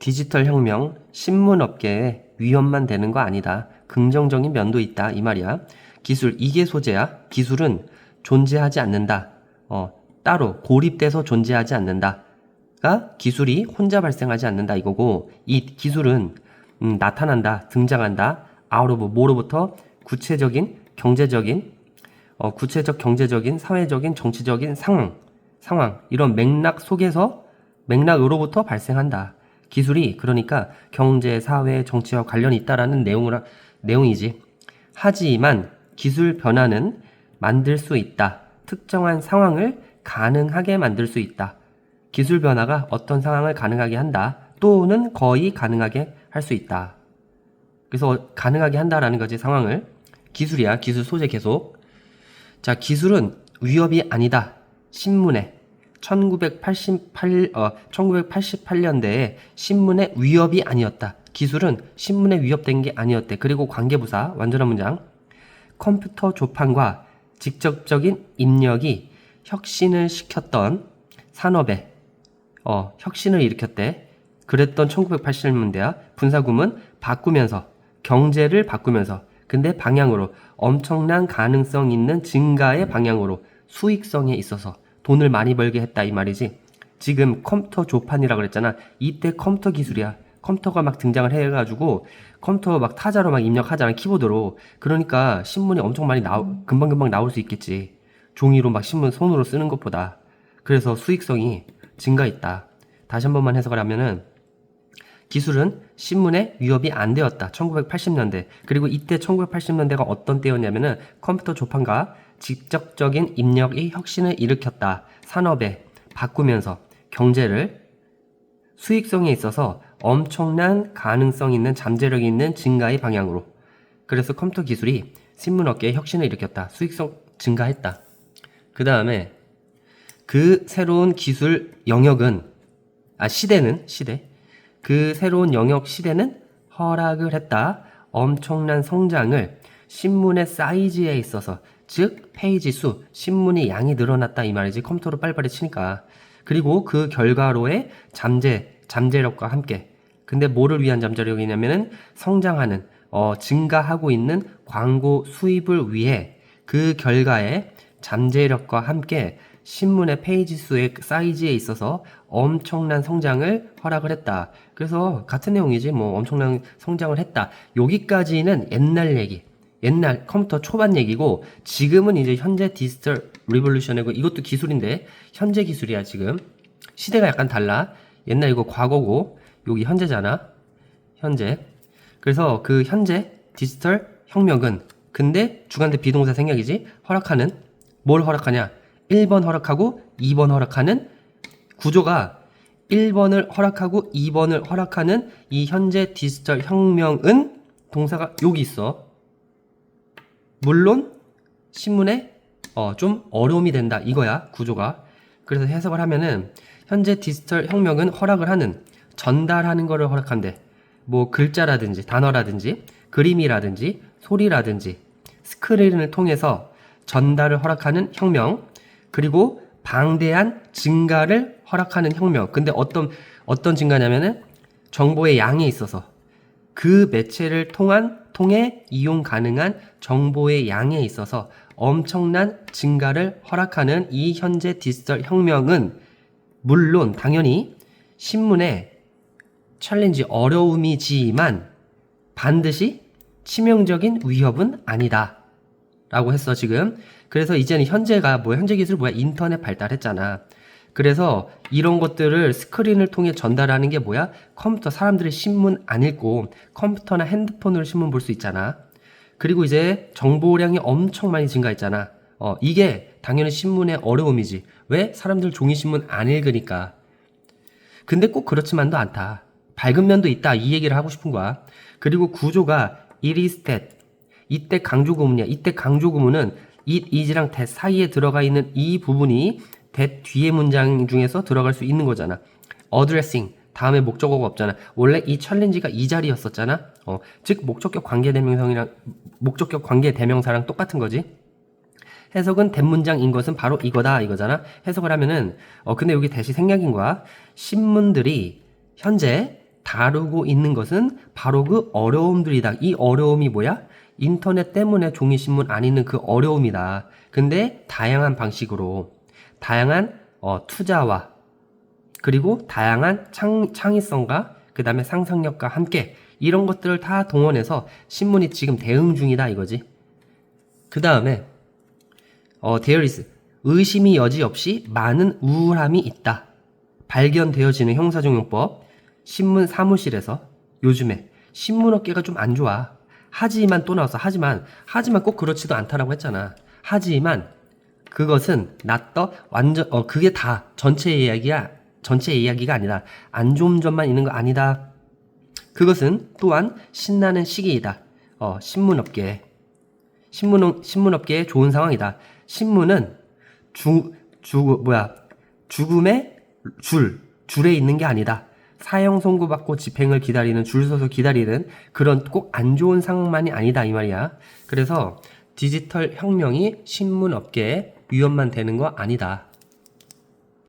디지털 혁명, 신문업계에 위험만 되는 거 아니다. 긍정적인 면도 있다. 이 말이야. 기술, 이게 소재야. 기술은 존재하지 않는다. 어, 따로 고립돼서 존재하지 않는다.가 기술이 혼자 발생하지 않는다 이거고 이 기술은 음, 나타난다, 등장한다. of 뭐로부터 구체적인 경제적인 어, 구체적 경제적인 사회적인 정치적인 상황 상황 이런 맥락 속에서 맥락으로부터 발생한다. 기술이 그러니까 경제, 사회, 정치와 관련이 있다라는 내용을 내용이지. 하지만 기술 변화는 만들 수 있다. 특정한 상황을 가능하게 만들 수 있다. 기술 변화가 어떤 상황을 가능하게 한다. 또는 거의 가능하게 할 수 있다. 그래서 가능하게 한다라는 거지 상황을 기술이야 기술 소재 계속 자 기술은 위협이 아니다 신문에 1988 어, 1988년대에 신문의 위협이 아니었다. 기술은 신문에 위협된 게 아니었대. 그리고 관계부사 완전한 문장. 컴퓨터 조판과 직접적인 입력이 혁신을 시켰던 산업에 어, 혁신을 일으켰대. 그랬던 1980년대야 분사구문 바꾸면서 경제를 바꾸면서 근데 방향으로 엄청난 가능성 있는 증가의 방향으로 수익성에 있어서 돈을 많이 벌게 했다 이 말이지. 지금 컴퓨터 조판이라 그랬잖아. 이때 컴퓨터 기술이야. 컴퓨터가 막 등장을 해가지고 컴퓨터 막 타자로 막 입력하잖아 키보드로. 그러니까 신문이 엄청 많이 나오 금방 금방 나올 수 있겠지. 종이로 막 신문 손으로 쓰는 것보다. 그래서 수익성이 증가했다. 다시 한 번만 해석을 하면은 기술은 신문에 위협이 안 되었다. 1980년대. 그리고 이때 1980년대가 어떤 때였냐면은 컴퓨터 조판과 직접적인 입력이 혁신을 일으켰다. 산업에 바꾸면서 경제를 수익성에 있어서 엄청난 가능성 있는 잠재력 있는 증가의 방향으로. 그래서 컴퓨터 기술이 신문업계에 혁신을 일으켰다. 수익성 증가했다. 그 다음에 그 새로운 기술 영역은 아 시대는 시대 그 새로운 영역 시대는 허락을 했다. 엄청난 성장을 신문의 사이즈에 있어서 즉 페이지 수 신문의 양이 늘어났다 이 말이지 컴퓨터로 빨리빨리 치니까 그리고 그 결과로의 잠재 잠재력과 함께 근데 뭐를 위한 잠재력이냐면은 성장하는 어 증가하고 있는 광고 수입을 위해 그 결과에 잠재력과 함께 신문의 페이지 수의 사이즈에 있어서 엄청난 성장을 허락을 했다. 그래서 같은 내용이지 뭐 엄청난 성장을 했다. 여기까지는 옛날 얘기. 옛날 컴퓨터 초반 얘기고 지금은 이제 현재 디지털 리볼루션이고 이것도 기술인데 현재 기술이야 지금. 시대가 약간 달라. 옛날 이거 과거고 여기 현재잖아. 현재. 그래서 그 현재 디지털 혁명은 근데 주관대 비동사 생략이지 허락하는 뭘 허락하냐 1번 허락하고 2번 허락하는 구조가 1번을 허락하고 2번을 허락하는 이 현재 디지털 혁명은 동사가 여기 있어. 물론 신문에 어, 좀 어려움이 된다 이거야 구조가. 그래서 해석을 하면은 현재 디지털 혁명은 허락을 하는 전달하는 거를 허락한대. 뭐 글자라든지 단어라든지 그림이라든지 소리라든지 스크린을 통해서 전달을 허락하는 혁명 그리고 방대한 증가를 허락하는 혁명. 근데 어떤 어떤 증가냐면은 정보의 양에 있어서 그 매체를 통한 통해 이용 가능한 정보의 양에 있어서 엄청난 증가를 허락하는 이 현재 디지털 혁명은 물론 당연히 신문의 챌린지 어려움이지만 반드시 치명적인 위협은 아니다. 라고 했어, 지금. 그래서 이제는 현재가 뭐야? 현재 기술 뭐야? 인터넷 발달했잖아. 그래서 이런 것들을 스크린을 통해 전달하는 게 뭐야? 컴퓨터, 사람들이 신문 안 읽고 컴퓨터나 핸드폰으로 신문 볼 수 있잖아. 그리고 이제 정보량이 엄청 많이 증가했잖아. 어, 이게 당연히 신문의 어려움이지. 왜? 사람들 종이신문 안 읽으니까. 근데 꼭 그렇지만도 않다. 밝은 면도 있다. 이 얘기를 하고 싶은 거야. 그리고 구조가 that. 이때 강조 구문이야. 이때 강조 구문은 it is랑 that 사이에 들어가 있는 이 부분이 that 뒤에 문장 중에서 들어갈 수 있는 거잖아. addressing. 다음에 목적어가 없잖아. 원래 이 챌린지가 이 자리였었잖아. 어, 즉 목적격 관계 대명사랑 목적격 관계 대명사랑 똑같은 거지. 해석은 대문장인 것은 바로 이거다 이거잖아. 해석을 하면은 어 근데 여기 대시 생략인 거야. 신문들이 현재 다루고 있는 것은 바로 그 어려움들이다. 이 어려움이 뭐야? 인터넷 때문에 종이 신문 안 읽는 그 어려움이다. 근데 다양한 방식으로 다양한 어, 투자와 그리고 다양한 창, 창의성과 그 다음에 상상력과 함께 이런 것들을 다 동원해서 신문이 지금 대응 중이다 이거지. 그 다음에 어, is 의심이 여지 없이 많은 우울함이 있다. 발견되어지는 형사종용법 신문 사무실에서 요즘에 신문 업계가 좀 안 좋아. 하지만 또 나왔어. 하지만 하지만 꼭 그렇지도 않다라고 했잖아. 하지만 그것은 낫더 완전 어 그게 다 전체 이야기야. 전체 이야기가 아니다. 안 좋은 점만 있는 거 아니다. 그것은 또한 신나는 시기이다. 어 신문업계 신문 신문업계의 좋은 상황이다. 신문은 주, 주, 뭐야, 죽음의 줄, 줄에 있는 게 아니다. 사형 선고받고 집행을 기다리는, 줄 서서 기다리는 그런 꼭 안 좋은 상황만이 아니다. 이 말이야. 그래서 디지털 혁명이 신문 업계에 위험만 되는 거 아니다.